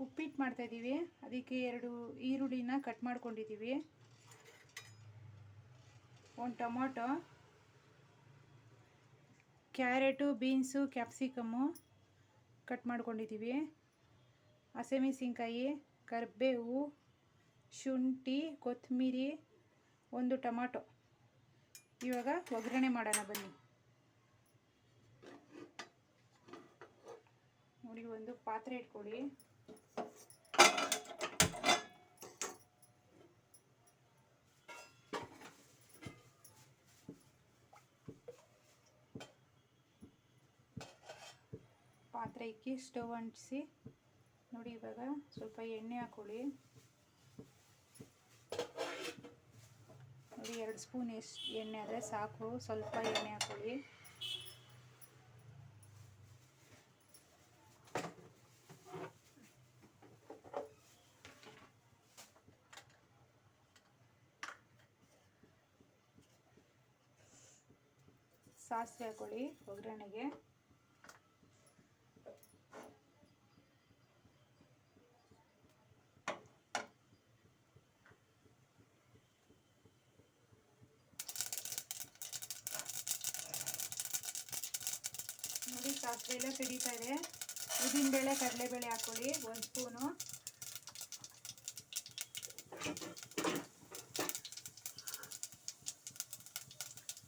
ಉಪ್ಪಿಟ್ಟು ಮಾಡ್ತಾಯಿದ್ದೀವಿ ಅದಕ್ಕೆ ಎರಡು ಈರುಳ್ಳಿನ ಕಟ್ ಮಾಡ್ಕೊಂಡಿದ್ದೀವಿ. ಒಂದು tomato, carrot, beans, capsicum cut ಮಾಡ್ಕೊಂಡಿದ್ದೀವಿ. ಹಸಿಮೆಣಸಿನ್ಕಾಯಿ, ಕರಿಬೇವು, ಶುಂಠಿ, ಕೊತ್ತಂಬರಿ, ಒಂದು ಟೊಮಾಟೊ. ಇವಾಗ ಒಗ್ಗರಣೆ ಮಾಡೋಣ ಬನ್ನಿ. ನೋಡಿ, ಒಂದು ಪಾತ್ರೆ ಇಟ್ಕೊಳ್ಳಿ. ಪಾತ್ರೆ ಇಕ್ಕಿ ಸ್ಟವ್ ಅಂಟಿಸಿ, ನೋಡಿ ಇವಾಗ ಸ್ವಲ್ಪ ಎಣ್ಣೆ ಹಾಕೊಳ್ಳಿ. ನೋಡಿ ಎರಡು ಸ್ಪೂನ್ ಎಷ್ಟು ಎಣ್ಣೆ ಆದರೆ ಸಾಕು, ಸ್ವಲ್ಪ ಎಣ್ಣೆ ಹಾಕೊಳ್ಳಿ. ಸಾಸಿವೆ ಹಾಕೊಳ್ಳಿ ಒಗ್ಗರಣೆಗೆ. ನೋಡಿ ಸಾಸಿವೆ ಎಲ್ಲ ಸಿಡಿತಾ ಇದೆ ಉದ್ದಿನಬೇಳೆ ಕಡಲೆಬೇಳೆ ಹಾಕ್ಕೊಳ್ಳಿ, ಒಂದು ಸ್ಪೂನು.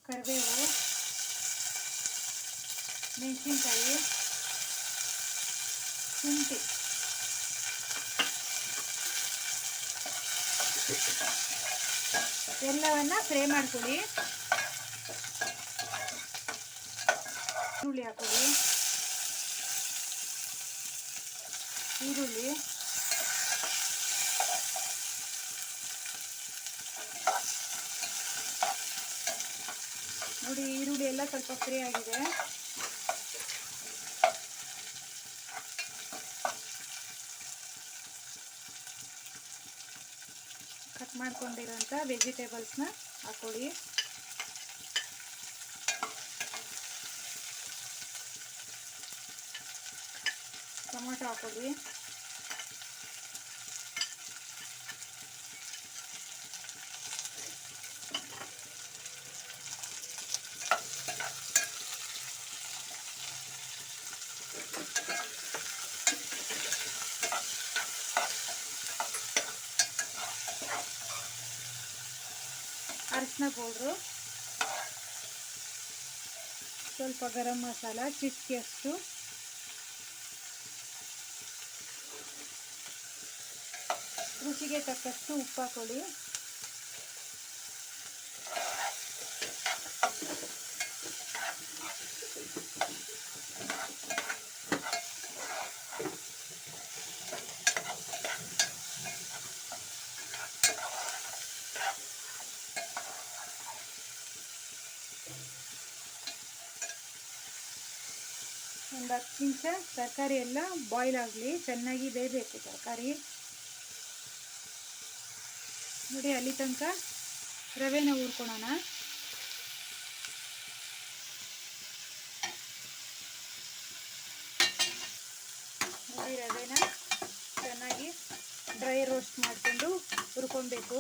ಕರಿಬೇವು. ಮೆಣಸಿನ್ಕಾಯಿ. ಶುಂಠಿ. ಎಲ್ಲವನ್ನ ಫ್ರೈ ಮಾಡ್ಕೊಳ್ಳಿ. ಈರುಳ್ಳಿ ಹಾಕೊಳ್ಳಿ ಈರುಳ್ಳಿ. ನೋಡಿ ಈರುಳ್ಳಿ ಎಲ್ಲ ಸ್ವಲ್ಪ ಫ್ರೀ ಆಗಿದೆ. ಕಟ್ ಮಾಡ್ಕೊಂಡಿರೋಂಥ ವೆಜಿಟೇಬಲ್ಸ್ನ ಹಾಕೊಳ್ಳಿ. ಟೊಮೊಟೊ ಹಾಕೊಳ್ಳಿ ಅರಿಶಿನ ಪೌಡ್ರು ಸ್ವಲ್ಪ ಗರಂ ಮಸಾಲ ಚಿಟಿಕೆಯಷ್ಟು ರುಚಿಗೆ ತಕ್ಕಷ್ಟು ಉಪ್ಪು ಹಾಕೊಳ್ಳಿ ಒಂದು ಹತ್ತು ನಿಮಿಷ ತರಕಾರಿ ಎಲ್ಲ ಬಾಯ್ಲ್ ಆಗಲಿ ಚೆನ್ನಾಗಿ ಬೇಯಬೇಕು ತರಕಾರಿ. ನೋಡಿ, ಅಲ್ಲಿ ತನಕ ರವೆನ ಹುರ್ಕೊಳೋಣ. ನೋಡಿ, ರವೆನ ಚೆನ್ನಾಗಿ ಡ್ರೈ ರೋಸ್ಟ್ ಮಾಡಿಕೊಂಡು ಹುರ್ಕೊಬೇಕು.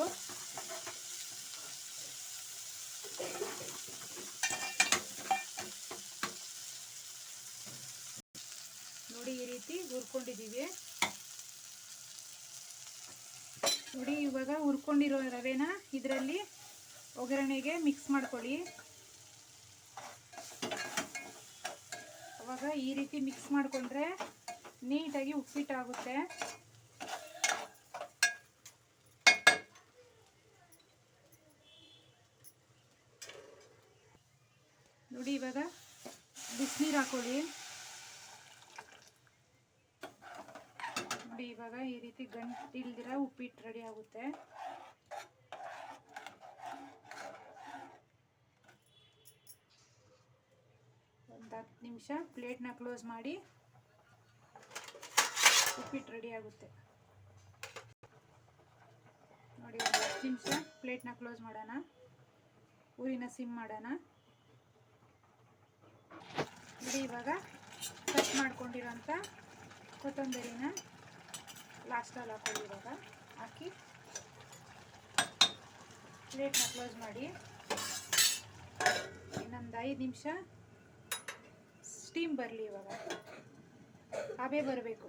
ನೋಡಿ, ಈ ರೀತಿ ಹುರ್ಕೊಂಡಿದ್ದೀವಿ. ನೋಡಿ ಇವಾಗ ಹುರ್ಕೊಂಡಿರೋ ರವೆನ ಇದರಲ್ಲಿ ಒಗ್ಗರಣೆಗೆ ಮಿಕ್ಸ್ ಮಾಡ್ಕೊಳ್ಳಿ. ಅವಾಗ ಈ ರೀತಿ ಮಿಕ್ಸ್ ಮಾಡಿಕೊಂಡ್ರೆ ನೀಟಾಗಿ ಉಪ್ಪಿಟ್ಟಾಗುತ್ತೆ. ನೋಡಿ, ಇವಾಗ ಬಿಸಿನೀರು ಹಾಕೊಳ್ಳಿ ನೋಡಿ ಇವಾಗ ಈ ರೀತಿ ಗಂಟು ಇಲ್ದಿರ ಉಪ್ಪಿಟ್ಟು ರೆಡಿ ಆಗುತ್ತೆ. ಒಂದು ಹತ್ತು ನಿಮಿಷ ಪ್ಲೇಟ್ನ ಕ್ಲೋಸ್ ಮಾಡಿ ಉಪ್ಪಿಟ್ಟು ರೆಡಿ ಆಗುತ್ತೆ. ನೋಡಿ ಒಂದು ಹತ್ತು ನಿಮಿಷ ಪ್ಲೇಟ್ನ ಕ್ಲೋಸ್ ಮಾಡೋಣ. ಊರಿನ ಸಿಮ್ ಮಾಡೋಣ. ನೋಡಿ ಇವಾಗ ಕಟ್ ಮಾಡ್ಕೊಂಡಿರೋಂಥ ಕೊತ್ತಂಬರಿನ ಲಾಸ್ಟಲ್ಲಿ ಹಾಕೊಂಡು ಇವಾಗ ಹಾಕಿ. ಪ್ಲೇಟ್ನ ಕ್ಲೋಸ್ ಮಾಡಿ. ಇನ್ನೊಂದು ಐದು ನಿಮಿಷ ಸ್ಟೀಮ್ ಬರಲಿ ಇವಾಗ. ಹಬೆ ಬರಬೇಕು.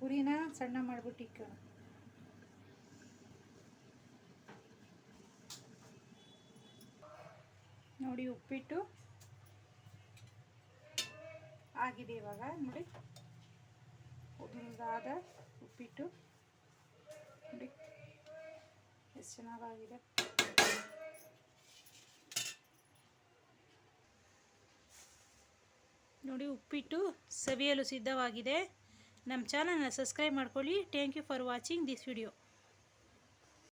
ಪುರಿನ ಸಣ್ಣ ಮಾಡಿಬಿಟ್ಟು ಇಕ್ಕೋಣ. ನೋಡಿ ಉಪ್ಪಿಟ್ಟು. ಆಗಿದೆ ಇವಾಗ, ನೋಡಿ. ಉದುರಿದಾದ ಉಪ್ಪಿಟ್ಟು. ನೋಡಿ, ಎಷ್ಟು ಚೆನ್ನಾಗಾಗಿದೆ. ನೋಡಿ, ಉಪ್ಪಿಟ್ಟು ಸವಿಯಲು ಸಿದ್ಧವಾಗಿದೆ. ನಮ್ಮ ಚಾನಲ್ನ ಸಬ್ಸ್ಕ್ರೈಬ್ ಮಾಡ್ಕೊಳ್ಳಿ. Thank you for watching this video